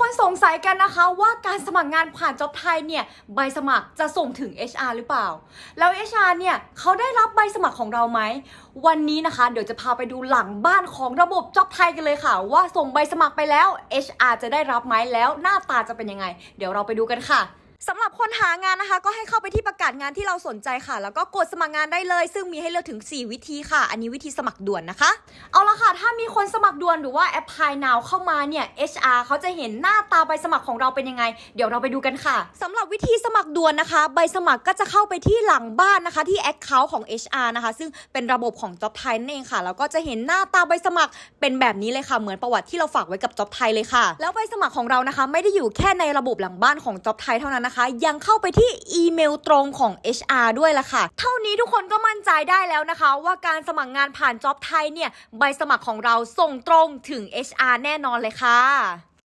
คนสงสัยกันนะคะว่าการสมัครงานผ่านจ็อบไทยเนี่ยใบสมัครจะส่งถึง HR หรือเปล่า แล้ว HR เนี่ยเขาได้รับใบสมัครของเราไหม วันนี้นะคะ เดี๋ยวจะพาไปดูหลังบ้านของระบบจ็อบไทยกันเลยค่ะ ว่าส่งใบสมัครไปแล้ว HR จะได้รับไหมแล้วหน้าตาจะเป็นยังไง เดี๋ยวเราไปดูกันค่ะสำหรับคนหางานนะคะ ก็ให้เข้าไปที่ประกาศงานที่เราสนใจค่ะ แล้วก็กดสมัครงานได้เลย ซึ่งมีให้เลือกถึง 4 วิธีค่ะ อันนี้วิธีสมัครด่วนนะคะ เอาละค่ะถ้า มีคนสมัครด่วนหรือว่า apply now เข้ามาเนี่ย HR เขาจะเห็นหน้าตาใบสมัครของเราเป็นยังไง เดี๋ยวเราไปดูกันค่ะสำหรับวิธีสมัครด่วนนะคะ ใบสมัครก็จะเข้าไปที่หลังบ้านนะคะที่ account ของ HR นะคะ ซึ่งเป็นระบบของ Job Thai นั่นเองค่ะแล้วก็จะเห็นหน้าตาใบสมัครเป็นแบบนี้เลยค่ะ เหมือนประวัติที่เราฝากไว้กับ Job Thai เลยค่ะ แล้วใบสมัครของเรานะคะ ไม่ได้อยู่แค่ในระบบหลังบ้านของ Job Thai เท่านั้นนะคะ ยังเข้าไปที่อีเมลตรงของ HR ด้วยล่ะค่ะ เท่านี้ทุกคนก็มั่นใจได้แล้วนะคะ ว่าการสมัครงานผ่าน Job Thai เนี่ยใบสมัครของเราส่งตรงถึง HR แน่นอนเลยค่ะ